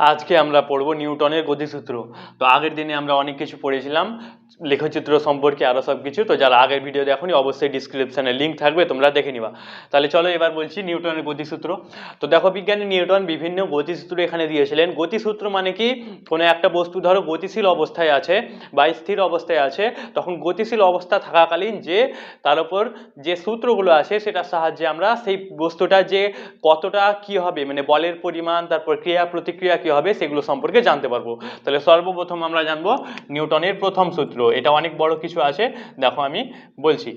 আজকে আমরা পড়ব নিউটনের গতিসূত্র। তো আগের দিনে আমরা অনেক কিছু পড়েছিলাম। লেখচিত্র সম্পর্কে আরও সব কিছু, তো যারা আগের ভিডিও দেখোনি, অবশ্যই ডিসক্রিপশানে লিঙ্ক থাকবে, তোমরা দেখে নিবা। তাহলে চলো এবার বলছি নিউটনের গতিসূত্র। তো দেখো বিজ্ঞানী নিউটন বিভিন্ন গতিসূত্র এখানে দিয়েছিলেন। গতিসূত্র মানে কি? কোনো একটা বস্তু ধরো গতিশীল অবস্থায় আছে বা স্থির অবস্থায় আছে, তখন গতিশীল অবস্থা থাকাকালীন যে, তার উপর যে সূত্রগুলো আছে, সেটার সাহায্যে আমরা সেই বস্তুটা যে কতটা কি হবে মানে বলের পরিমাণ, তারপর ক্রিয়া প্রতিক্রিয়া কি হবে, সেগুলো সম্পর্কে জানতে পারব। তাহলে সর্বপ্রথম আমরা জানব নিউটনের প্রথম সূত্র। এটা অনেক বড় কিছু আছে দেখো আমি বলছি।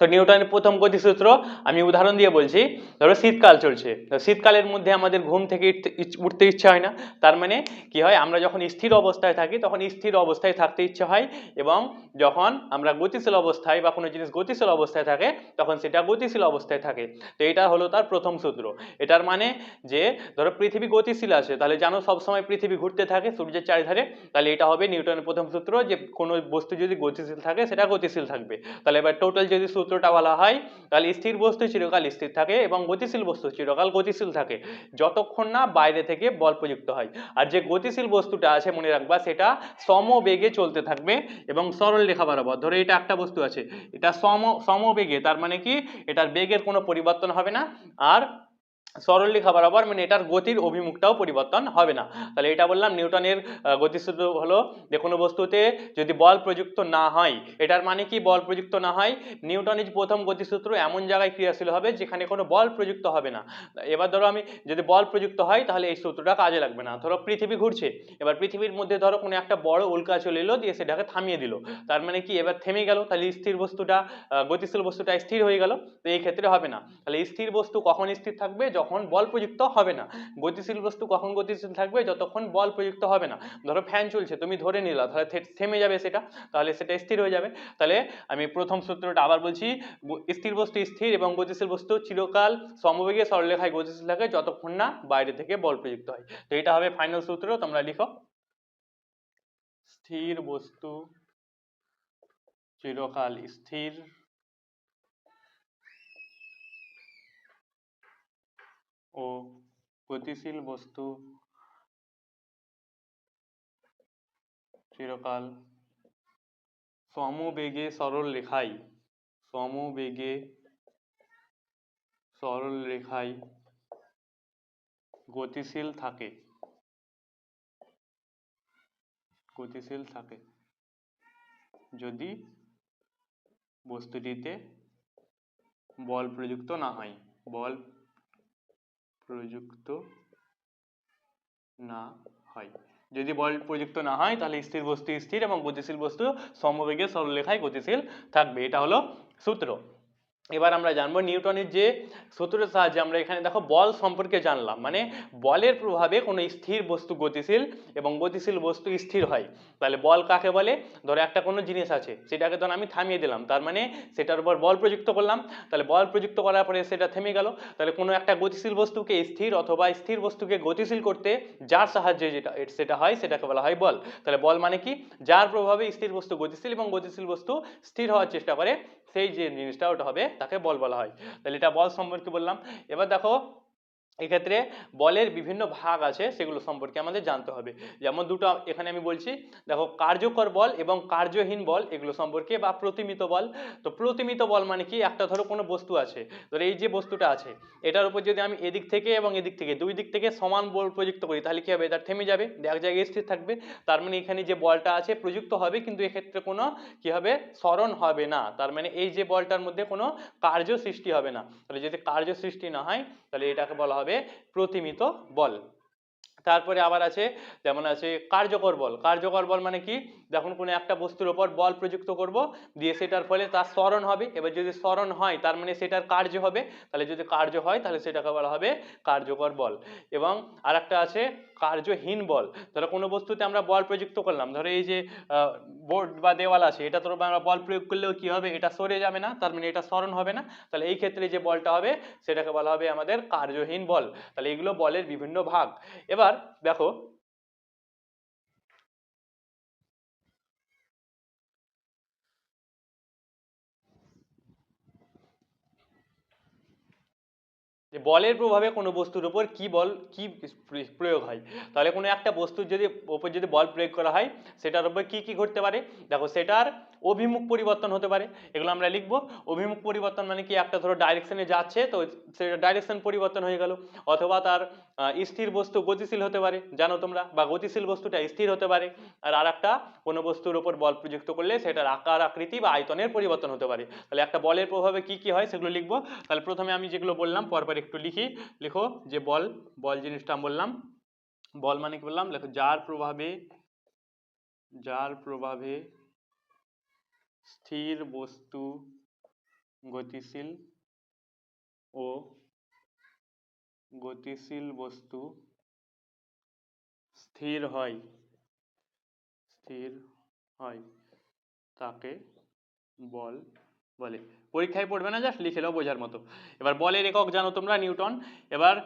তো নিউটনের প্রথম গতিসূত্র আমি উদাহরণ দিয়ে বলছি, ধরো শীতকাল চলছে। তো শীতকালের মধ্যে আমাদের ঘুম থেকে উঠতে ইচ্ছা হয় না। তার মানে কি হয়? আমরা যখন স্থির অবস্থায় থাকি, তখন স্থির অবস্থায় থাকতে ইচ্ছে হয় এবং যখন আমরা গতিশীল অবস্থায় বা কোনো জিনিস গতিশীল অবস্থায় থাকে, তখন সেটা গতিশীল অবস্থায় থাকে। তো এটা হলো তার প্রথম সূত্র। এটার মানে যে, ধরো পৃথিবী গতিশীল আছে, তাহলে জানো সবসময় পৃথিবী ঘুরতে থাকে সূর্যের চারিধারে? তাহলে এটা হবে নিউটনের প্রথম সূত্র যে কোনো বস্তু যদি গতিশীল থাকে, সেটা গতিশীল থাকবে। তাহলে এবার টোটাল যদি সূত্রটা বলা হয়, তাহলে স্থির বস্তু চিরকাল স্থির থাকে এবং গতিশীল বস্তু চিরকাল গতিশীল থাকে, যতক্ষণ না বাইরে থেকে বল প্রযুক্ত হয়। আর যে গতিশীল বস্তুটা আছে মনে রাখবা, সেটা সমবেগে চলতে থাকবে এবং সরল রেখা বরাবর, ধরো এটা একটা বস্তু আছে, এটা সম, সমবেগে, তার মানে কি? এটার বেগের কোনো পরিবর্তন হবে না, আর সরলরেখা বরাবর মানে এটার গতির অভিমুখটাও পরিবর্তন হবে না। তাহলে এটা বললাম, নিউটনের গতিসূত্র হলো যে কোনো বস্তুতে যদি বল প্রযুক্ত না হয়, এটার মানে কি বল প্রযুক্ত না হয়? নিউটনের প্রথম গতিসূত্র এমন জায়গায় ক্রিয়াশীল হবে যেখানে কোনো বল প্রযুক্ত হবে না। এবার ধরো আমি যদি বল প্রযুক্ত হয়, তাহলে এই সূত্রটা কাজে লাগবে না। ধরো পৃথিবী ঘুরছে, এবার পৃথিবীর মধ্যে ধরো কোনো একটা বড় উল্কা চলে এলো, দিয়ে সেটাকে থামিয়ে দিল। তার মানে কি? এবার থেমে গেল, তাহলে স্থির বস্তুটা গতিশীল বস্তুটা স্থির হয়ে গেল, তো এই ক্ষেত্রে হবে না। তাহলে স্থির বস্তু কখন স্থির থাকবে? যখন বল প্রযুক্ত হবে না। গতিশীল বস্তু কখন গতিশীল থাকবে? যতক্ষণ বল প্রযুক্ত হবে না। ধরো ফ্যান চলছে, তুমি ধরে নিলা, তাহলে থেমে যাবে সেটা, তাহলে সেটা স্থির হয়ে যাবে। তাহলে আমি প্রথম সূত্রটা আবার বলছি স্থির বস্তু স্থির এবং গতিশীল বস্তু চিরকাল সমবেগে সরলরেখায় গতিশীল থাকে যতক্ষণ না বাইরে থেকে বল প্রযুক্ত হয়। তো এটা হবে ফাইনাল সূত্র, তোমরা লিখো। স্থির বস্তু চিরকাল স্থির ও গতিশীল বস্তু চিরকাল। সমবেগে সরল রেখায় সমবেগে সরল রেখায় গতিশীল থাকে। গতিশীল থাকে। যদি বস্তুটিতে বল প্রযুক্ত না হয়, বল প্রযুক্ত না হয়। যদি বল প্রযুক্ত না হয়, তাহলে স্থির বস্তু স্থির এবং গতিশীল বস্তু সমবেগে সরলরেখায় গতিশীল থাকবে। এটা হলো সূত্র। এবার আমরা জানব নিউটনের যে সূত্রের সাহায্যে আমরা এখানে দেখো বল সম্পর্কে জানলাম। মানে বলের প্রভাবে কোনো স্থির বস্তু গতিশীল এবং গতিশীল বস্তু স্থির হয়। তাহলে বল কাকে বলে? ধরো একটা কোনো জিনিস আছে, সেটাকে ধর আমি থামিয়ে দিলাম, তার মানে সেটার উপর বল প্রযুক্ত করলাম। তাহলে বল প্রযুক্ত করার পরে সেটা থেমে গেল। তাহলে কোনো একটা গতিশীল বস্তুকে স্থির অথবা স্থির বস্তুকে গতিশীল করতে যার সাহায্যে যেটা, সেটা হয়, সেটাকে বলা হয় বল। তাহলে বল মানে কি? যার প্রভাবে স্থির বস্তু গতিশীল এবং গতিশীল বস্তু স্থির হওয়ার চেষ্টা করে সেই যে জিনিসটা, ওটা হবে তাকে বল বলা হয়। তাহলে এটা বল সম্পর্কে বললাম। এবার দেখো এক্ষেত্রে বলের বিভিন্ন ভাগ আছে সেগুলো সম্পর্কে আমাদের জানতে হবে। যেমন দুটো, এখানে আমি বলছি, দেখো কার্যকর বল এবং কার্যহীন বল, এগুলো সম্পর্কে বা প্রতিমিত বল। তো প্রতিমিত বল মানে কি? একটা ধরো কোনো বস্তু আছে, ধরো এই যে বস্তুটা আছে, এটার উপর যদি আমি এদিক থেকে এবং এদিক থেকে, দুই দিক থেকে সমান বল প্রযুক্ত করি, তাহলে কী হবে? এটা থেমে যাবে, এক জায়গায় স্থির থাকবে। তার মানে এখানে যে বলটা আছে প্রযুক্ত হবে, কিন্তু এক্ষেত্রে কোনো কি হবে? স্মরণ হবে না। তার মানে এই যে বলটার মধ্যে কোনো কার্য সৃষ্টি হবে না। তাহলে যদি কার্য সৃষ্টি না হয়, তাহলে এটাকে বলা হবে প্রতিমিত বল। তারপরে আবার আছে, যেমন আছে কার্যকর বল। কার্যকর বল মানে কি? যখন কোনো একটা বস্তুর ওপর বল প্রযুক্ত করব, দিয়ে সেটার ফলে তার স্মরণ হবে। এবার যদি স্মরণ হয়, তার মানে সেটার কার্য হবে। তাহলে যদি কার্য হয়, তাহলে সেটাকে বলা হবে কার্যকর বল। এবং আরেকটা আছে কার্যহীন বল। ধরো কোনো বস্তুতে আমরা বল প্রযুক্ত করলাম, ধরো এই যে বোর্ড বা দেওয়াল আছে, এটা তোর আমরা বল প্রয়োগ করলেও কি হবে? এটা সরে যাবে না, তার মানে এটা স্মরণ হবে না। তাহলে এই ক্ষেত্রে যে বলটা হবে, সেটাকে বলা হবে আমাদের কার্যহীন বল। তাহলে এগুলো বলের বিভিন্ন ভাগ। এবার দেখো যে বলের প্রভাবে কোনো বস্তুর উপর কি বল, কি প্রয়োগ হয়। তাহলে কোনো একটা বস্তুর যদি ওপর যদি বল প্রয়োগ করা হয়, সেটার উপর কি কি ঘটতে পারে? দেখো, সেটার অভিমুখ পরিবর্তন হতে পারে। এগুলো আমরা লিখব। অভিমুখ পরিবর্তন মানে কি? একটা ধরো ডাইরেকশনে যাচ্ছে, তো সেটা ডাইরেকশন পরিবর্তন হয়ে গেল। অথবা তার স্থির বস্তু গতিশীল হতে পারে, জানো তোমরা? বা গতিশীল বস্তুটা স্থির হতে পারে। আর আর একটা কোনো বস্তুর ওপর বল প্রযুক্ত করলে সেটার আকার, আকৃতি বা আয়তনের পরিবর্তন হতে পারে। তাহলে একটা বলের প্রভাবে কি কি হয়, সেগুলো লিখব। তাহলে প্রথমে আমি যেগুলো বললাম পরপর একটু লিখি। লিখো যে বল বল জিনিসটা বললাম। বল মানে কি বললাম? দেখো যার প্রভাবে যার প্রভাবে স্থির বস্তু গতিশীল ও গতিশীল বস্তু স্থির হয় স্থির হয়, তাকে বল বলে। পরীক্ষায় পড়বে না জাস্ট লিখে নাও বোঝার মতো। এবার বলের একক জানো তোমরা, নিউটন। এবার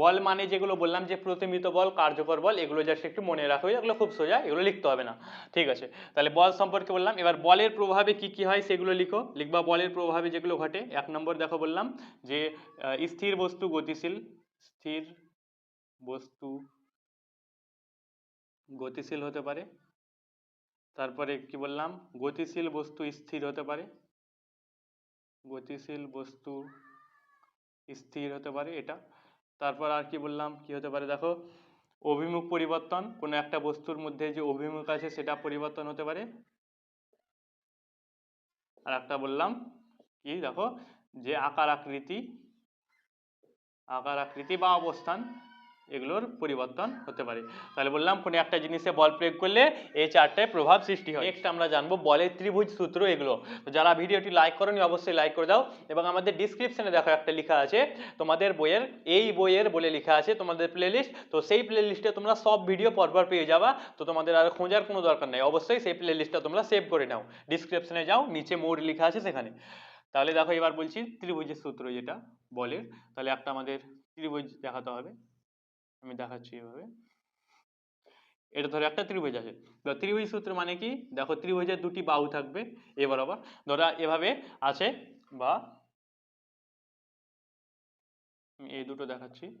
বল মানে যেগুলো বললাম যে প্রতিমিত বল, কার্যকর বল, এগুলো জাস্ট একটু মনে রাখো, এগুলো খুব সোজা, এগুলো লিখতে হবে না। ঠিক আছে? তাহলে বল সম্পর্কে বললাম। এবার বলের প্রভাবে কি কি হয় সেগুলো লিখো। লিখবা বলের প্রভাবে যেগুলো ঘটে। এক নম্বর দেখো বললাম যে স্থির বস্তু গতিশীল, স্থির বস্তু গতিশীল হতে পারে। তারপরে কি বললাম? গতিশীল বস্তু স্থির হতে পারে। গতিশীল বস্তু স্থির হতে পারে এটা। তারপর আর কি বললাম, কি হতে পারে দেখো, অভিমুখ পরিবর্তন, কোনো একটা বস্তুর মধ্যে যে অভিমুখ আছে সেটা পরিবর্তন হতে পারে। আর একটা বললাম কি দেখো, যে আকার আকৃতি আকার আকৃতি বা অবস্থান এগুলোর পরিবর্তন হতে পারে। তাহলে বললাম, কোনো একটা জিনিসে বল প্রয়োগ করলে এই চারটায় প্রভাব সৃষ্টি হয়। নেক্সট আমরা জানব বলের ত্রিভুজ সূত্র এগুলো। তো যারা ভিডিওটি লাইক করনি, অবশ্যই লাইক করে দাও এবং আমাদের ডিসক্রিপশনে দেখো একটা লেখা আছে, তোমাদের বইয়ের, এই বইয়ের বলে লেখা আছে তোমাদের প্লেলিস্ট তো সেই প্লেলিস্টে তোমরা সব ভিডিও পরপর পেয়ে যাবা। তো তোমাদের আর খোঁজার কোনো দরকার নেই। অবশ্যই সেই প্লেলিস্টটা তোমরা সেভ করে নাও। ডিসক্রিপশনে যাও, নিচে মোড লেখা আছে সেখানে। তাহলে দেখো এবার বলছি ত্রিভুজের সূত্র যেটা, বলের। তাহলে একটা আমাদের ত্রিভুজ দেখাতে হবে। আমি দেখাচ্ছি এভাবে। এটা ধরো একটা ত্রিভুজ আছে। তো ত্রিভুজ সূত্র মানে কি? দেখো ত্রিভুজের দুটি বাহু থাকবে, এ বরাবর। ধরো এভাবে আছে বা এই দুটো দেখাচ্ছি।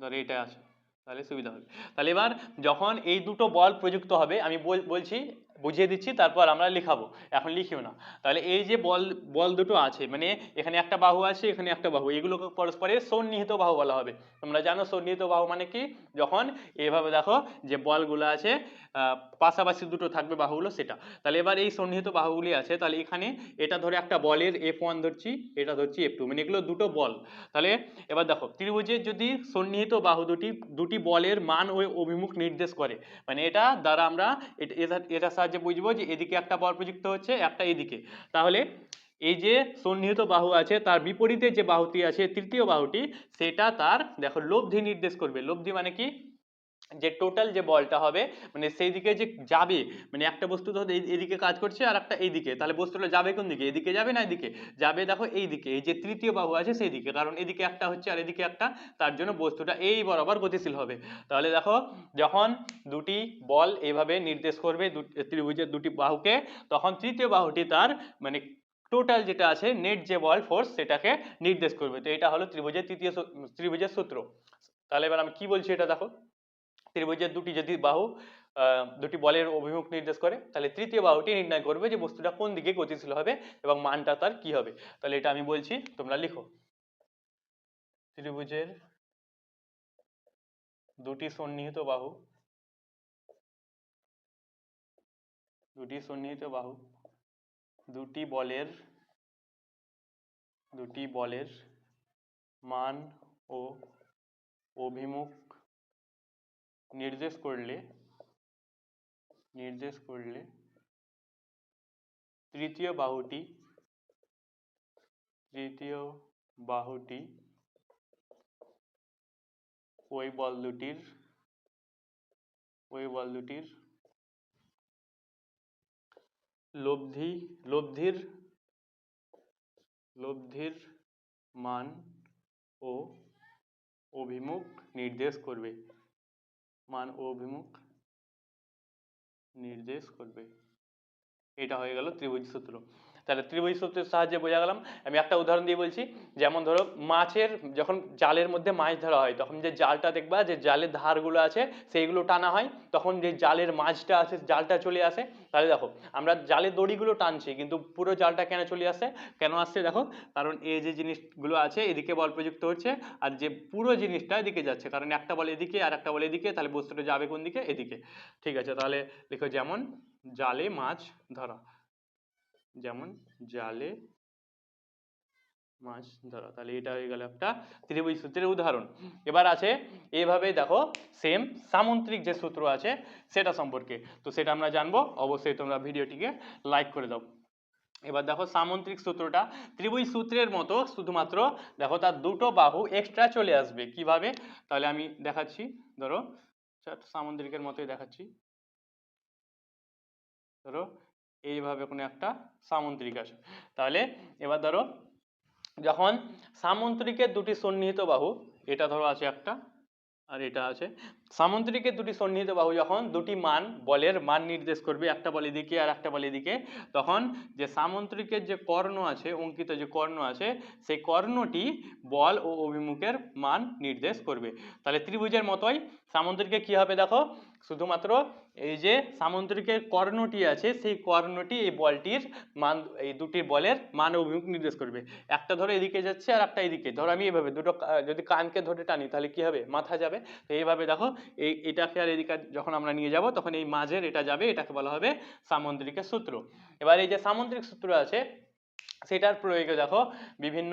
ধরো এটা আছে, তাহলে সুবিধা হবে। তাহলে এবার যখন এই দুটো বল প্রযুক্ত হবে, আমি বল- বলছি বুঝিয়ে দিচ্ছি, তারপর আমরা লিখাবো। এখন লিখিও না। তাহলে এই যে বল বল দুটো আছে মানে এখানে একটা বাহু আছে, এখানে একটা বাহু, এগুলোকে পরস্পরের সন্নিহিত বাহু বলা হবে। তোমরা জানো সন্নিহিত বাহু মানে কি? যখন এভাবে দেখো যে বলগুলো আছে পাশাপাশি দুটো থাকবে বাহুগুলো, সেটা। তাহলে এবার এই সন্নিহিত বাহুগুলি আছে, তাহলে এখানে এটা ধরে একটা বলের এফ ওয়ান ধরছি, এটা ধরছি এফ টু মানে এগুলো দুটো বল। তাহলে এবার দেখো, ত্রিভুজের যদি সন্নিহিত বাহু দুটি দুটি বলের মান ও অভিমুখ নির্দেশ করে মানে এটা দ্বারা আমরা এটা- এটা- এটার সাহায্যে বুঝব যে এদিকে একটা বল প্রযুক্ত হচ্ছে, একটা এদিকে তাহলে এই যে সন্নিহিত বাহু আছে, তার বিপরীতে যে বাহুটি আছে, তৃতীয় বাহুটি, সেটা তার, দেখো, লব্ধি নির্দেশ করবে। লব্ধি মানে কি? যে টোটাল যে বলটা হবে মানে সেই দিকে যে যাবে মানে একটা বস্তু এই- এদিকে কাজ করছে আর একটা এইদিকে। তাহলে বস্তুটা যাবে কোন দিকে? এদিকে যাবে না এদিকে? যাবে দেখো এই দিকে এই যে তৃতীয় বাহু আছে সেই দিকে কারণ এদিকে একটা হচ্ছে আর এদিকে একটা, তার জন্য বস্তুটা এই বরাবর গতিশীল হবে। তাহলে দেখো, যখন দুটি বল এইভাবে নির্দেশ করবে ত্রিভুজের দুটি বাহুকে, তখন তৃতীয় বাহুটি তার মানে টোটাল যেটা আছে নেট যে বল ফোর্স সেটাকে নির্দেশ করবে। তো এটা হলো ত্রিভুজের তৃতীয় ত্রিভুজের সূত্র। তাহলে এবার আমি কি বলছি এটা দেখো? ত্রিভুজের দুটি যদি বাহু দুটি বলের অভিমুখ নির্দেশ করে, তাহলে তৃতীয় বাহুটি নির্ণয় করবে যে বস্তুটা কোন দিকে গতিশীল হবে এবং মানটা তার কি হবে। তাহলে এটা আমি বলছি, তোমরা লিখো। ত্রিভুজের দুটি সন্নিহিত বাহু, দুটি সন্নিহিত বাহু, দুটি বলের দুটি বলের মান ও অভিমুখ নির্দেশ করলে নির্দেশ করলে তৃতীয় বাহুটি তৃতীয় বাহুটি ওই বল দুটির ওই বল দুটির লব্ধি লব্ধির লব্ধির মান ও অভিমুখ নির্দেশ করবে মান অভিমুখ নির্দেশ করবে। এটা হয়ে গেল ত্রিভুজ সূত্র। তাহলে ত্রিভুজ সূত্রের সাহায্যে বোঝা গেলাম। আমি একটা উদাহরণ দিয়ে বলছি, যেমন ধরো মাছের যখন জালের মধ্যে মাছ ধরা হয়, তখন যে জালটা দেখবা, যে জালের ধারগুলো আছে, সেইগুলো টানা হয়। তখন যে জালের মাছটা আছে, জালটা চলে আসে। তাহলে দেখো, আমরা জালের দড়িগুলো টানছি, কিন্তু পুরো জালটা কেন চলে আসে? কেন আসছে দেখো, কারণ এই যে জিনিসগুলো আছে, এদিকে বল প্রযুক্ত হচ্ছে, আর যে পুরো জিনিসটা এদিকে যাচ্ছে। কারণ একটা বল এদিকে, আর একটা বল এদিকে, তাহলে বস্তুটা যাবে কোন দিকে? এদিকে। ঠিক আছে, তাহলে লিখো যেমন, জালে মাছ ধরা। যেমন জালে মাছ ধরা। তাহলে এটা হয়ে গেল একটা ত্রিভুজ সূত্রের উদাহরণ। এবার আছে এইভাবে দেখো সেম সামন্ত্রিক যে সূত্র আছে সেটা সম্পর্কে। তো সেটা আমরা জানব। অবশ্যই তোমরা ভিডিওটিকে লাইক করে দাও। এবার দেখো সামন্ত্রিক সূত্রটা। ত্রিভুজ সূত্রের মতো শুধুমাত্র দেখো তার দুটো বাহু এক্সট্রা চলে আসবে। কীভাবে? তাহলে আমি দেখাচ্ছি। ধরো সামুদ্রিকের মতোই দেখাচ্ছি। ধরো এইভাবে কোনো একটা সামুদ্রিক আছে তাহলে এবার ধরো, যখন সামুদ্রিকের দুটি সন্নিহিত বাহু, এটা ধরো আছে একটা, আর এটা আছে সামুদ্রিকের দুটি সন্নিহিত বাহু যখন দুটি মান, বলের মান নির্দেশ করবে, একটা বল এদিকে আর একটা বল এদিকে, তখন যে সামুদ্রিকের যে কর্ণ আছে, অঙ্কিত যে কর্ণ আছে, সেই কর্ণটি বল ও অভিমুখের মান নির্দেশ করবে। তাহলে ত্রিভুজের মতোই সামুদ্রিকে কি হবে দেখো? শুধুমাত্র এই যে সামুদ্রিকের কর্ণটি আছে, সেই কর্ণটি এই বলটির মান, এই দুটি বলের মান অভিমুখ নির্দেশ করবে। একটা ধরো এদিকে যাচ্ছে আর একটা এদিকে। ধরো আমি এইভাবে দুটো যদি কানকে ধরে টানি তাহলে কি হবে? মাথা যাবে। তো এইভাবে দেখো, এই এটাকে আর এদিকে যখন আমরা নিয়ে যাব, তখন এই মাঝের এটা যাবে, এটাকে বলা হবে সামুদ্রিকের সূত্র। এবার এই যে সামুদ্রিক সূত্র আছে সেটার প্রয়োগে দেখো বিভিন্ন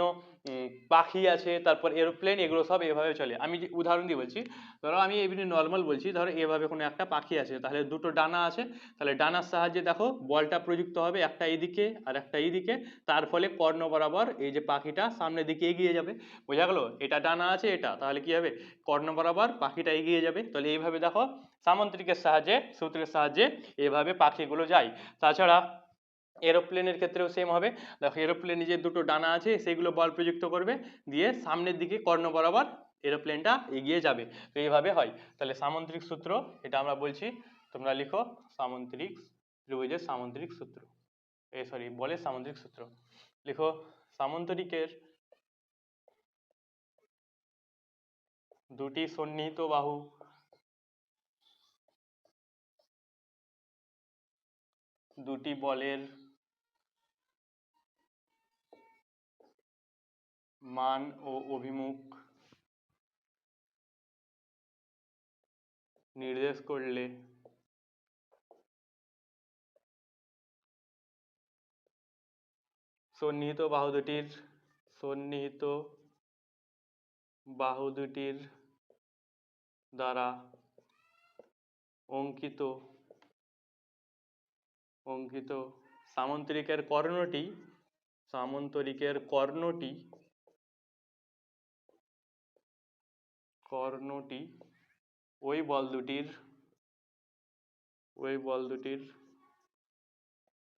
পাখি আছে, তারপর এরোপ্লেন এগুলো সব এভাবে চলে। আমি যে উদাহরণ দিয়ে বলছি, ধরো আমি এমনি নর্মাল বলছি, ধরো এভাবে কোনো একটা পাখি আছে, তাহলে দুটো ডানা আছে, তাহলে ডানার সাহায্যে দেখো বলটা প্রযুক্ত হবে একটা এইদিকে আর একটা এইদিকে তার ফলে কর্ণ বরাবর এই যে পাখিটা সামনের দিকে এগিয়ে যাবে। বোঝা গেলো? এটা ডানা আছে, এটা। তাহলে কি হবে? কর্ণ বরাবর পাখিটা এগিয়ে যাবে। তাহলে এইভাবে দেখো সামন্ত্রিকের সাহায্যে, সূত্রের সাহায্যে এভাবে পাখিগুলো যায়। তাছাড়া এরোপ্লেনের ক্ষেত্রেও সেম হবে। দেখো এরোপ্লেনে যে দুটো ডানা আছে, সেগুলো বল প্রযুক্ত করবে, দিয়ে সামনের দিকে কর্ণ বরাবর এরোপ্লেনটা এগিয়ে যাবে। তো এইভাবে হয়। তাহলে সামন্ত্রিক সূত্র, এটা আমরা বলছি, তোমরা লিখো সামন্ত্রিক ত্রিভুজের সামন্ত্রিক সূত্র। এ সরি বলে সামন্ত্রিক সূত্র। লিখো সামন্তরিকের দুটি সন্নিহিত বাহু। দুটি বলের মান ও অভিমুখ নির্দেশ করলে সন্নিহিত বাহু দুটির সন্নিহিত বাহু দুটির দ্বারা অঙ্কিত অঙ্কিত সামন্তরিকের কর্ণটি সামন্তরিকের কর্ণটি কর্ণটি ওই বল দুটির, ওই বল দুটির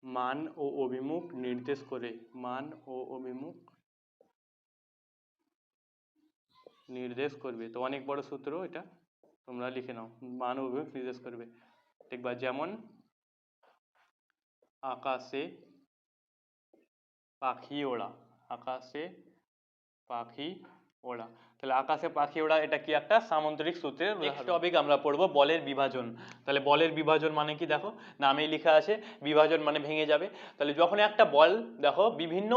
মান ও অভিমুখ নির্দেশ করে, মান ও অভিমুখ নির্দেশ করবে। তো অনেক বড় সূত্র এটা, তোমরা লিখে নাও, মান ও অভিমুখ নির্দেশ করবে। দেখবা যেমন আকাশে পাখি ওড়া, আকাশে পাখি ওড়া। তাহলে আকাশে পাখি ওড়া, এটা কি একটা সামন্তরিক সূত্রের নেক্সট টপিক আমরা পড়ব বলের বিভাজন। তাহলে বলের বিভাজন মানে কি দেখো? নামেই লেখা আছে, বিভাজন মানে ভেঙে যাবে। তাহলে যখন একটা বল দেখো, বিভিন্ন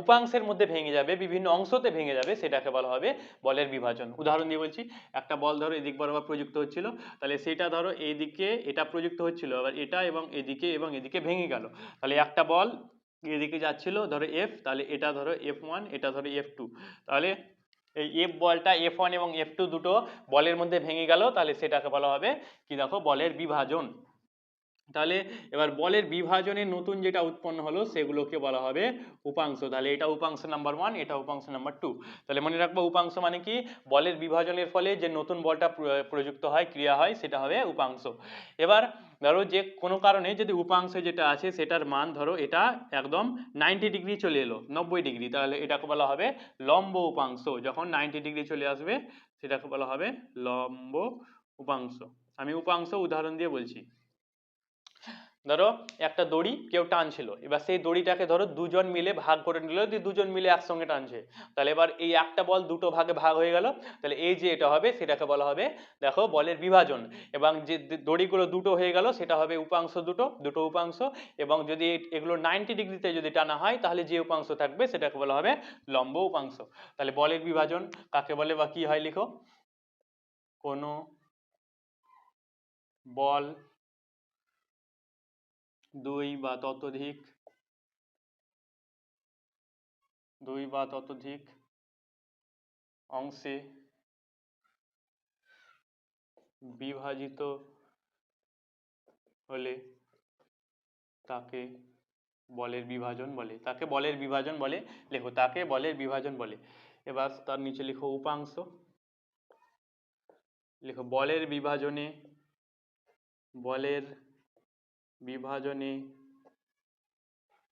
উপাংশের মধ্যে ভেঙে যাবে, বিভিন্ন অংশতে ভেঙে যাবে, সেটাকে বলা হবে বলের বিভাজন। উদাহরণ দিয়ে বলছি, একটা বল ধরো এদিক বরাবর প্রযুক্ত হচ্ছিল, তাহলে সেটা ধরো এইদিকে এটা প্রযুক্ত হচ্ছিল, আবার এটা এবং এদিকে এবং এদিকে ভেঙে গেল। তাহলে একটা বল এদিকে যাচ্ছিল, ধরো এফ তাহলে এটা ধরো এফ ওয়ান এটা ধরো এফ টু তাহলে এই এফ বলটা এফ ওয়ান এবং এফ টু দুটো বলের মধ্যে ভেঙে গেল, তাহলে সেটাকে বলা হবে কি দেখো বলের বিভাজন। তাহলে এবার বলের বিভাজনে নতুন যেটা উৎপন্ন হলো সেগুলোকে বলা হবে উপাংশ। তাহলে এটা উপাংশ নাম্বার ওয়ান এটা উপাংশ নাম্বার টু তাহলে মনে রাখব উপাংশ মানে কি? বলের বিভাজনের ফলে যে নতুন বলটা প্রযুক্ত হয়, ক্রিয়া হয়, সেটা হবে উপাংশ। এবার ধরো যে কোনো কারণে যদি উপাংশ যেটা আছে সেটার মান ধরো এটা একদম নাইনটি ডিগ্রি চলে এলো, নব্বই ডিগ্রি তাহলে এটাকে বলা হবে লম্ব উপাংশ। যখন নাইনটি ডিগ্রি চলে আসবে, সেটাকে বলা হবে লম্ব উপাংশ। আমি উপাংশ উদাহরণ দিয়ে বলছি। ধরো একটা দড়ি কেউ টানছিল। এবার সেই দড়িটাকে ধরো দুজন মিলে ভাগ করে নিল দিয়ে দুজন মিলে একসঙ্গে টানছে। তাহলে এবার এই একটা বল দুটো ভাগে ভাগ হয়ে গেল। তাহলে এই যে এটা হবে সেটাকে বলা হবে দেখো বলের বিভাজন। এবং যে দড়িগুলো দুটো হয়ে গেল সেটা হবে উপাংশ দুটো দুটো উপাংশ। এবং যদি এগুলো নাইনটি ডিগ্রিতে যদি টানা হয় তাহলে যে উপাংশ থাকবে সেটাকে বলা হবে লম্ব উপাংশ। তাহলে বলের বিভাজন কাকে বলে বা কি হয় লিখো? কোনো বল দুই বা ততোধিক, দুই বা ততোধিক অংশে বিভাজিত হলে তাকে বলের বিভাজন বলে। তাকে বলের বিভাজন বলে, লেখো, তাকে বলের বিভাজন বলে। এবার তার নিচে লিখো উপাংশ। লেখো, বলের বিভাজনে বলের বিভাজনে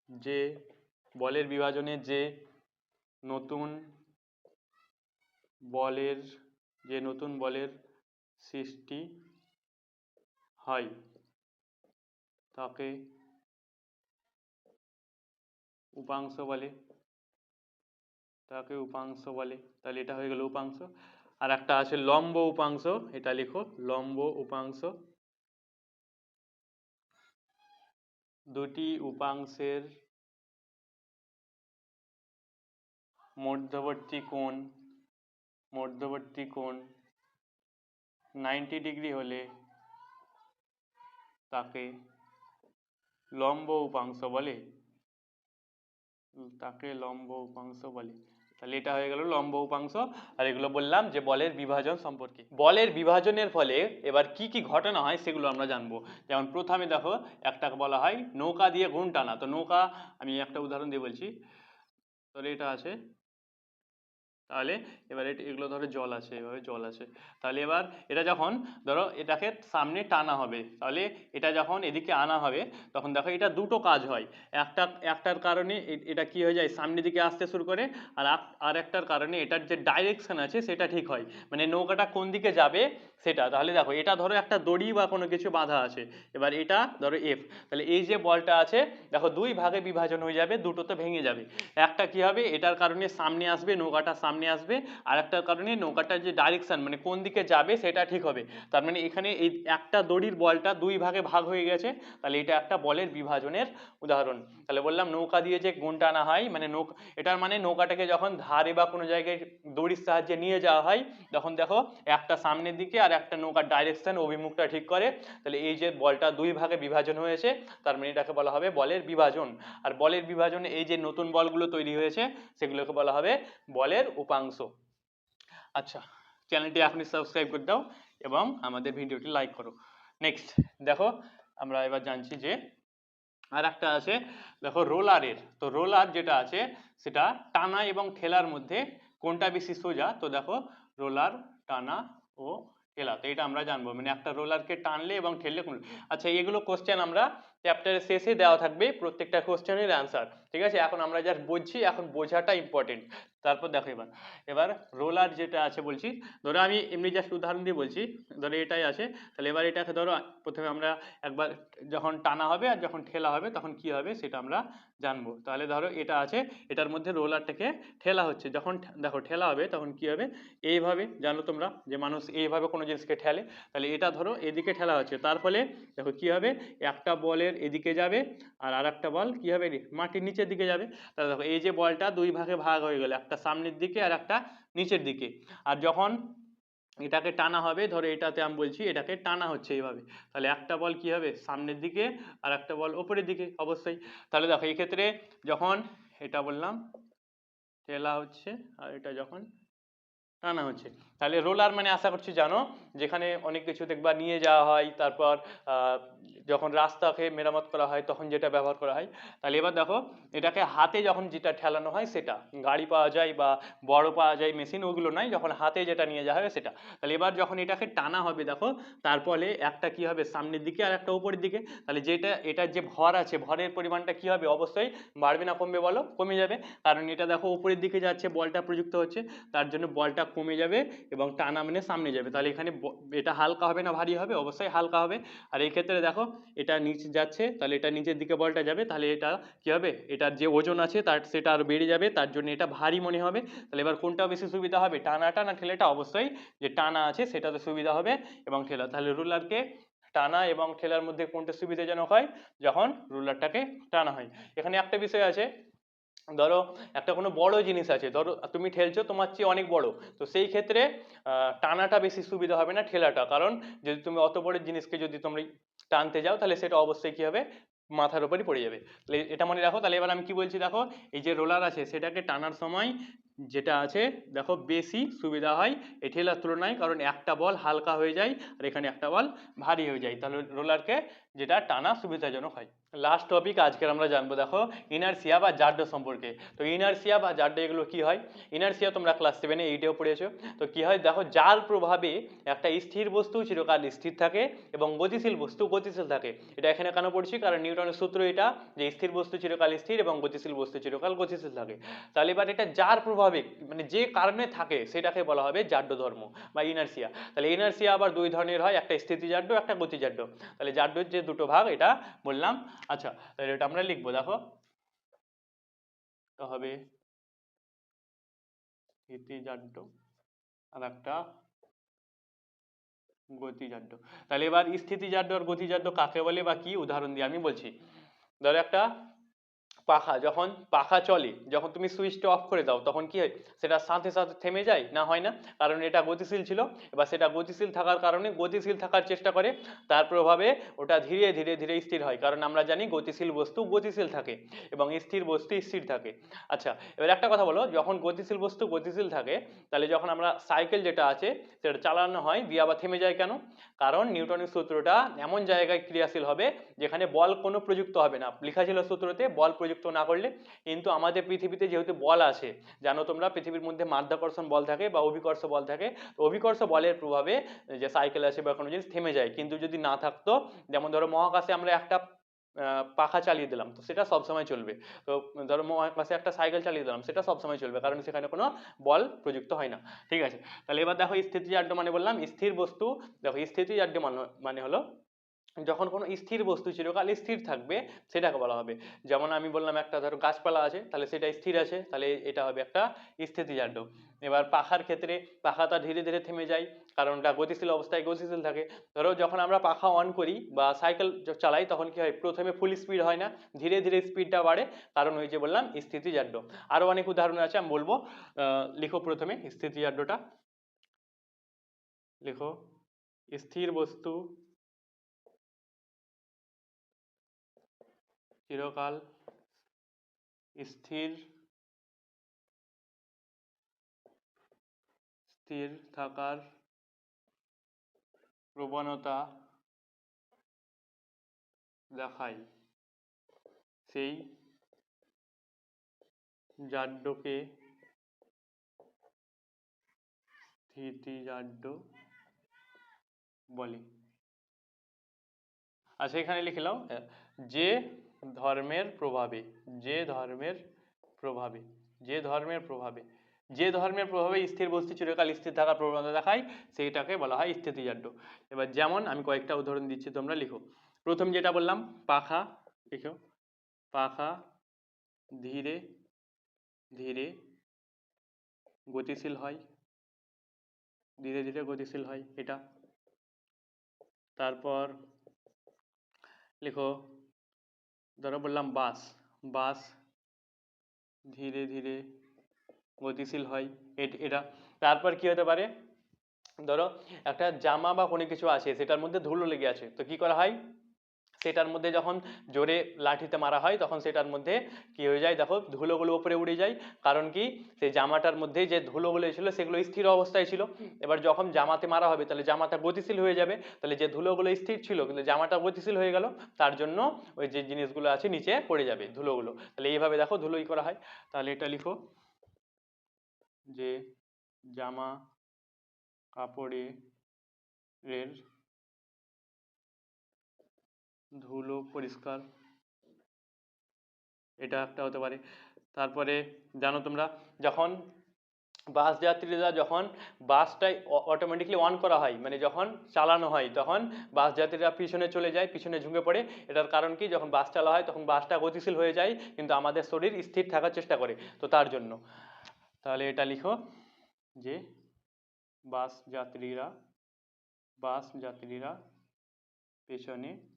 যে, বলের বিভাজনে যে নতুন বলের, যে নতুন বলের সৃষ্টি হয়, তাকে উপাংশ বলে। তাকে উপাংশ বলে। তাহলে এটা হয়ে গেল উপাংশ। আর একটা আছে লম্ব উপাংশ, এটা লিখো। লম্ব উপাংশ। দুটি উপাংশের মধ্যবর্তী কোণ মধ্যবর্তী কোণ নাইনটি ডিগ্রি হলে তাকে লম্ব উপাংশ বলে। তাকে লম্ব উপাংশ বলে। তাহলে এটা হয়ে গেল লম্ব উপাংশ। আর এগুলো বললাম যে বলের বিভাজন সম্পর্কে। বলের বিভাজনের ফলে এবার কি কি ঘটনা হয় সেগুলো আমরা জানব। যেমন প্রথমে দেখো একটা বলা হয় নৌকা দিয়ে ঘুম টানা। তো নৌকা, আমি একটা উদাহরণ দিয়ে বলছি। তাহলে এটা আছে। তাহলে এবার এগুলো ধরো জল আছে, এভাবে জল আছে। তাহলে এবার এটা যখন ধরো এটাকে সামনে টানা হবে, তাহলে এটা যখন এদিকে আনা হবে, তখন দেখো এটা দুটো কাজ হয়। একটা, একটার কারণে এটা কি হয়ে যায়, সামনের দিকে আসতে শুরু করে, আর আর একটার কারণে এটার যে ডাইরেকশন আছে সেটা ঠিক হয়। মানে নৌকাটা কোন দিকে যাবে সেটা, তাহলে দেখো এটা ধরো একটা দড়ি বা কোনো কিছু বাঁধা আছে, এবার এটা ধরো এফ তাহলে এই যে বলটা আছে, দেখো দুই ভাগে বিভাজন হয়ে যাবে, দুটোতে ভেঙে যাবে। একটা কি হবে, এটার কারণে সামনে আসবে, নৌকাটা সামনে আসবে। আর একটার কারণে নৌকাটার যে ডাইরেকশন মানে কোন দিকে যাবে সেটা ঠিক হবে। তার মানে এখানে এই একটা দড়ির বলটা দুই ভাগে ভাগ হয়ে গেছে। তাহলে এটা একটা বলের বিভাজনের উদাহরণ। তাহলে বললাম নৌকা দিয়ে যে গুণ টানা হয় মানে নৌকা, এটার মানে নৌকাটাকে যখন ধারে বা কোনো জায়গায় দড়ির সাহায্যে নিয়ে যাওয়া হয়, তখন দেখো একটা সামনের দিকে আর একটা নৌকার ডাইরেকশন অভিমুখটা ঠিক করে। তাহলে এই যে বলটা দুই ভাগে বিভাজন হয়েছে, তার মানে এটাকে বলা হবে বলের বিভাজন। আর বলের বিভাজনে এই যে নতুন বলগুলো তৈরি হয়েছে, সেগুলোকে বলা হবে বলের উপাংশ। আচ্ছা চ্যানেলটি আপনি সাবস্ক্রাইব করে দাও এবং আমাদের ভিডিওটি লাইক করো। নেক্সট দেখো, আমরা এবার জানছি যে আর একটা আছে, দেখো রোলারের। তো রোলার যেটা আছে, সেটা টানা এবং ঠেলার মধ্যে কোনটা বেশি সোজা? তো দেখো, রোলার, টানা ও ঠেলা। তো এটা আমরা জানব। মানে একটা রোলারকে টানলে এবং ঠেললে কোন আচ্ছা এগুলো কোশ্চেন আমরা চ্যাপ্টারের শেষে দেওয়া থাকবে প্রত্যেকটা কোশ্চেনের অ্যান্সার ঠিক আছে? এখন আমরা জাস্ট বুঝছি, এখন বোঝাটা ইম্পর্টেন্ট তারপর দেখো এবার। এবার রোলার যেটা আছে বলছি, ধরো আমি এমনি জাস্ট উদাহরণ দিয়ে বলছি, ধরো এটাই আছে, তাহলে এবার এটাকে ধরো প্রথমে আমরা একবার যখন টানা হবে আর যখন ঠেলা হবে, তখন কি হবে সেটা আমরা জানব। তাহলে ধরো এটা আছে, এটার মধ্যে রোলারটাকে ঠেলা হচ্ছে। যখন দেখো ঠেলা হবে, তখন কি হবে? এইভাবে, জানো তোমরা যে মানুষ এইভাবে কোনো জিনিসকে ঠেলে, তাহলে এটা ধরো এদিকে ঠেলা হচ্ছে। তার ফলে দেখো কি হবে? একটা বলের এদিকে যাবে আর আর একটা বল কি হবে মাটির নিচের দিকে যাবে। তাহলে দেখো, এই যে বলটা দুই ভাগে ভাগ হয়ে গেল, একটা সামনের দিকে আর একটা নিচের দিকে। আর যখন এটাকে টানা হবে, ধরো এটাতে আমি বলছি, এটাকে টানা হচ্ছে এইভাবে। তাহলে একটা বল কি হবে? সামনের দিকে আর একটা বল ওপরের দিকে, অবশ্যই। তাহলে দেখো এই ক্ষেত্রে যখন এটা বললাম ঠেলা হচ্ছে, আর এটা যখন টানা হচ্ছে। তাহলে রোলার মানে আশা করছি জানো, যেখানে অনেক কিছু দেখবা, নিয়ে যাওয়া হয়, তারপর যখন রাস্তাকে মেরামত করা হয়, তখন যেটা ব্যবহার করা হয়। তাহলে এবার দেখো, এটাকে হাতে যখন যেটা ঠেলানো হয়, সেটা। গাড়ি পাওয়া যায় বা বড় পাওয়া যায়, মেশিন, ওগুলো নাই যখন হাতে যেটা নিয়ে যাওয়া হবে, সেটা। তাহলে এবার যখন এটাকে টানা হবে, দেখো, তারপরে একটা কি হবে, সামনের দিকে আর একটা উপরের দিকে। তাহলে যেটা, এটার যে ভর আছে, ভরের পরিমাণটা কি হবে, অবশ্যই বাড়বে না, কমবে বলো, কমে যাবে। কারণ এটা দেখো, উপরের দিকে যাচ্ছে, বলটা প্রযুক্ত হচ্ছে, তার জন্য বলটা কমে যাবে এবং টানা মানে সামনে যাবে। তাহলে এখানে এটা হালকা হবে না ভারী হবে? অবশ্যই হালকা হবে। আর এই ক্ষেত্রে দেখো, এটা নিচে যাচ্ছে, তাহলে এটা নিচের দিকে বলটা যাবে, তাহলে এটা কি হবে? এটার যে ওজন আছে, তার সেটা আরও বেড়ে যাবে, তার জন্য এটা ভারী মনে হবে। তাহলে এবার কোনটা বেশি সুবিধা হবে? টানাটা না ঠেলেটা অবশ্যই যে টানা আছে, সেটাতে সুবিধা হবে এবং ঠেলা। তাহলে রুলারকে টানা এবং ঠেলার মধ্যে কোনটা সুবিধাজনক হয়? যখন রুলারটাকে টানা হয়। এখানে একটা বিষয় আছে ধরো একটা কোনো বড় জিনিস আছে, ধরো তুমি ঠেলছো তোমার চেয়ে অনেক বড়, তো সেই ক্ষেত্রে টানাটা বেশি সুবিধা হবে না ঠেলাটা, কারণ যদি তুমি অত বড় জিনিসকে যদি তোমরা টানতে যাও, তাহলে সেটা অবশ্যই কি হবে? মাথার উপরই পড়ে যাবে। এটা মনে রাখো, তাহলে এবার আমি কি বলছি দেখো, এই যে রোলার আছে, সেটাকে টানার সময় যেটা আছে, দেখো বেশি সুবিধা হয় এই ঠেলার তুলনায়, কারণ একটা বল হালকা হয়ে যায় আর এখানে একটা বল ভারী হয়ে যায়। তাহলে রোলারকে যেটা টানা সুবিধাজনক হয়। লাস্ট টপিক আজকের আমরা জানব, দেখো ইনারসিয়া বা জাড্ডো সম্পর্কে। তো ইনারসিয়া বা জাড্ডো এগুলো কি হয়? ইনারসিয়া তোমরা ক্লাস সেভেনে এইটেও পড়েছো। তো কি হয়? দেখো যার প্রভাবে একটা স্থির বস্তু চিরকাল স্থির থাকে এবং গতিশীল বস্তু গতিশীল থাকে। এটা এখানে কেন পড়ছি? কারণ নিউটনের সূত্র এটা যে স্থির বস্তু চিরকাল স্থির এবং গতিশীল বস্তু চিরকাল গতিশীল থাকে। তাহলে এবার এটা যার প্রভাবে মানে যে কারণে থাকে সেটাকে বলা হবে জাড্য ধর্ম বা ইনারসিয়া তাহলে ইনারসিয়া আবার দুই ধরনের হয়, একটা স্থিতিজাড্য একটা গতিজাড্য তাহলে জাড্যের যে দুটো ভাগ, এটা বললাম। আচ্ছা তাহলে এটা আমরা লিখব, দেখো। হবে স্থিতিজাড্য আর একটা গতিজাড্য তাহলে এবার স্থিতিজাড্য আর গতিজাড্য কাকে বলে বা কি? উদাহরণ দিয়ে আমি বলছি। ধরো একটা পাখা যখন পাখা চলে, যখন তুমি সুইচটা অফ করে দাও, তখন কি হয়? সেটা সাথে সাথে থেমে যায়? না হয় না? কারণ এটা গতিশীল ছিল। এবার সেটা গতিশীল থাকার কারণে গতিশীল থাকার চেষ্টা করে। তার প্রভাবে ওটা ধীরে ধীরে ধীরে স্থির হয়। কারণ আমরা জানি গতিশীল বস্তু গতিশীল থাকে এবং স্থির বস্তু স্থির থাকে। আচ্ছা এবার একটা কথা বলো, যখন গতিশীল বস্তু গতিশীল থাকে, তাহলে যখন আমরা সাইকেল যেটা আছে, সেটা চালানো হয়, দিয়ে আবার থেমে যায় কেন? কারণ নিউটনের সূত্রটা এমন জায়গায় ক্রিয়াশীল হবে, যেখানে বল কোনো প্রযুক্ত হবে না। লেখা ছিল সূত্রতে, বল প্রযুক্ত না করলে কিন্তু আমাদের পৃথিবীতে যেহেতু বল আছে, জানো তোমরা? পৃথিবীর মধ্যে মাধ্যাকর্ষণ বল থাকে বা অভিকর্ষ বল থাকে। তো অভিকর্ষ বলের প্রভাবে যে সাইকেল আছে বা কোনো জিনিস থেমে যায়। কিন্তু যদি না থাকতো, যেমন ধরো মহাকাশে আমরা একটা পাখা চালিয়ে দিলাম, তো সেটা সবসময় চলবে। তো ধরো মহাকাশে একটা সাইকেল চালিয়ে দিলাম, সেটা সবসময় চলবে, কারণ সেখানে কোনো বল প্রযুক্ত হয় না। ঠিক আছে? তাহলে এবার দেখো স্থিতিজাড্য মানে বললাম, স্থির বস্তু, দেখো স্থিতিজাড্য মানে মানে হলো যখন কোনো স্থির বস্তু চিরকাল স্থির থাকবে, সেটাকে বলা হবে। যেমন আমি বললাম একটা ধরো গাছপালা আছে, তাহলে সেটা স্থির আছে, তাহলে এটা হবে একটা স্থিতিজাড্য এবার পাখার ক্ষেত্রে পাখাটা ধীরে ধীরে থেমে যায়, কারণ ওটা গতিশীল অবস্থায় গতিশীল থাকে। ধরো যখন আমরা পাখা অন করি বা সাইকেল চালাই, তখন কি হয়? প্রথমে ফুল স্পিড হয় না, ধীরে ধীরে স্পিডটা বাড়ে, কারণ ওই যে বললাম স্থিতিজাড্য আরও অনেক উদাহরণ আছে, আমি বলব। লিখো প্রথমে স্থিতিজাড্যটা লিখো। স্থির বস্তু চিরকাল স্থির স্থির থাকার প্রবণতা দেখায়। সেই জাড্যকে স্থিতিজাড্য বলে। আচ্ছা এখানে লিখলাম আহ, যে ধর্মের প্রভাবে, যে ধর্মের প্রভাবে, যে ধর্মের প্রভাবে, যে ধর্মের প্রভাবে স্থির বস্তু চিরকাল স্থির থাকার প্রবণতা দেখায়, সেইটাকে বলা হয় স্থিতিজাড্য। এবার যেমন আমি কয়েকটা উদাহরণ দিচ্ছি, তোমরা লিখো। প্রথম যেটা বললাম, পাখা, লিখো। পাখা, ধীরে ধীরে, গতিশীল হয়। ধীরে ধীরে গতিশীল হয়, এটা। তারপর, লিখো ধরো বললাম বাস বাস ধীরে ধীরে গতিশীল হয়, এট- তারপর কি হতে পারে? ধরো একটা জামা বা কোনো কিছু আছে, সেটার মধ্যে ধুলো লেগে আছে, তো কি করা হয়? সেটার মধ্যে যখন জোরে লাঠিতে মারা হয় তখন সেটার মধ্যে কি হয়ে যায়? দেখো ধুলোগুলো উপরে উড়ে যায়। কারণ কি? সেই জামাটার মধ্যে যে ধুলোগুলো ছিল সেগুলো স্থির অবস্থায় ছিল। এবার যখন জামাতে মারা হবে তাহলে জামাটা গতিশীল হয়ে যাবে। তাহলে যে ধুলোগুলো স্থির ছিল কিন্তু জামাটা গতিশীল হয়ে গেল তার জন্য ওই যে জিনিসগুলো আছে নিচে পড়ে যাবে ধুলোগুলো। তাহলে এইভাবে দেখো ধুলোই করা হয়। তাহলে এটা লিখো যে জামা কাপড়ে এর ধুলো, পরিষ্কার। এটা একটা হতে পারে। তারপরে জানো তোমরা, যখন বাস যাত্রীরা যখন বাসটাই অটোমেটিকলি অন করা হয় মানে যখন চালানো হয়, তখন বাস যাত্রীরা পিছনে চলে যায়, পিছনে ঝুঁকে পড়ে। এটার কারণ কি? যখন বাস চালা হয়, তখন বাসটা গতিশীল হয়ে যায়, কিন্তু আমাদের শরীর স্থির থাকার চেষ্টা করে। তো তার জন্য। তাহলে এটা লিখো যে বাস যাত্রীরা বাস যাত্রীরা পেছনে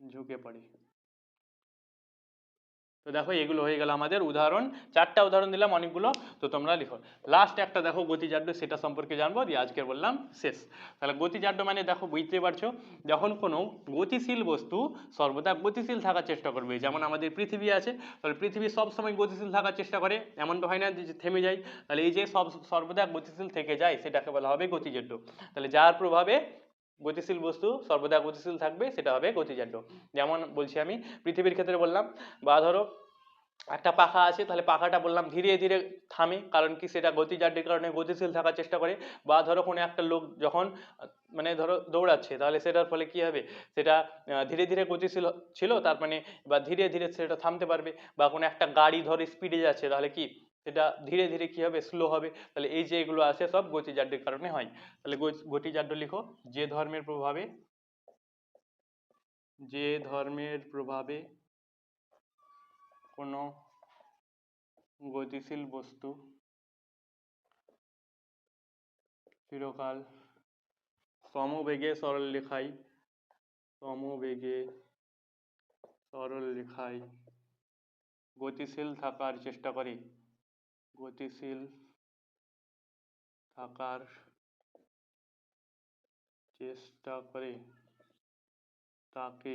ঝুঁকে পড়ে। তো দেখো, এগুলো হয়ে গেল আমাদের উদাহরণ। চারটা উদাহরণ দিলাম, অনেকগুলো। তো তোমরা লিখো। লাস্ট একটা দেখো, গতিজাড্য, সেটা সম্পর্কে জানব, দিয়ে আজকে বললাম শেষ। তাহলে গতিজাড্য মানে দেখো, বুঝতে পারছ? যখন কোনো গতিশীল বস্তু সর্বদা গতিশীল থাকার চেষ্টা করবে, যেমন আমাদের পৃথিবী আছে, তাহলে পৃথিবী সব সময় গতিশীল থাকার চেষ্টা করে এমন তো হয় না যে থেমে যায়। তাহলে এই যে সব, সর্বদা গতিশীল থেকে যায়, সেটাকে বলা হবে গতিজাড্য। তাহলে যার প্রভাবে গতিশীল বস্তু, সর্বদা গতিশীল থাকবে, সেটা হবে গতিজাড্য যেমন বলছি আমি, পৃথিবীর ক্ষেত্রে বললাম, বা ধরো, একটা পাখা আছে, তাহলে পাখাটা বললাম ধীরে ধীরে থামে, কারণ কি সেটা গতিজাড্যের কারণে গতিশীল থাকার চেষ্টা করে। বা ধরো, কোনো একটা লোক যখন মানে ধরো, দৌড়াচ্ছে, তাহলে সেটার ফলে কি হবে? সেটা ধীরে ধীরে গতিশীল ছিল, তার মানে বা ধীরে ধীরে সেটা থামতে পারবে। বা কোনো একটা গাড়ি ধরো স্পিডে যাচ্ছে, তাহলে কি সেটা ধীরে ধীরে কি হবে? স্লো হবে। তাহলে এই যে এগুলো আছে সব গতিজাড্যের কারণে হয়। তাহলে গতি- গতিজাড্য লিখো। যে ধর্মের প্রভাবে, যে ধর্মের প্রভাবে কোনো গতিশীল বস্তু চিরকাল সমবেগে সরল রেখায় সমবেগে সরল রেখায় গতিশীল থাকার চেষ্টা করে। গতিশীল থাকার চেষ্টা করে তাকে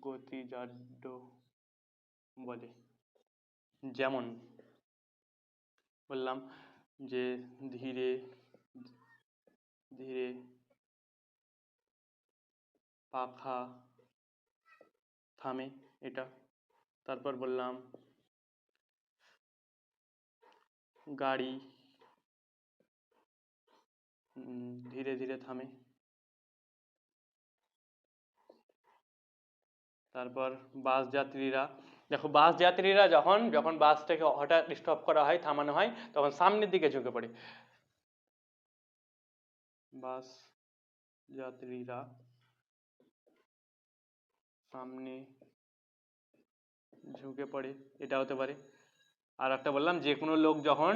গতিজাড্য বলে। যেমন বললাম যে ধীরে ধীরে পাখা থামে এটা। তারপর বললাম গাড়ি ধীরে ধীরে থামে। তারপর বাস যাত্রীরা, দেখো বাস যাত্রীরা যখন যখন বাসটাকে হঠাৎ স্টপ করা হয়, থামানো হয়, তখন সামনের দিকে ঝুঁকে পড়ে। বাস যাত্রীরা সামনে ঝুঁকে পড়ে, এটা হতে পারে। আর একটা বললাম যে কোনো লোক যখন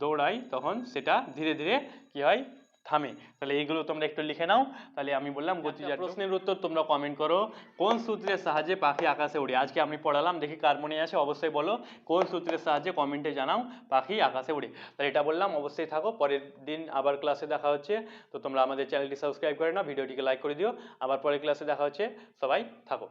দৌড়ায় তখন সেটা ধীরে ধীরে কি হয়? থামে। তাহলে এইগুলো তোমরা একটু লিখে নাও। তাহলে আমি বললাম গতিজাত প্রশ্নের উত্তর তোমরা কমেন্ট করো। কোন সূত্রের সাহায্যে পাখি আকাশে উড়ে আজকে আমি পড়ালাম দেখি কার মনে আছে অবশ্যই বলো। কোন সূত্রের সাহায্যে কমেন্টে জানাও পাখি আকাশে উড়ে তাহলে এটা বললাম অবশ্যই থাকো। পরের দিন আবার ক্লাসে দেখা হচ্ছে। তো তোমরা আমাদের চ্যানেলটি সাবস্ক্রাইব করে নাও ভিডিওটিকে লাইক করে দিও। আবার পরের ক্লাসে দেখা হচ্ছে। সবাই থাকো।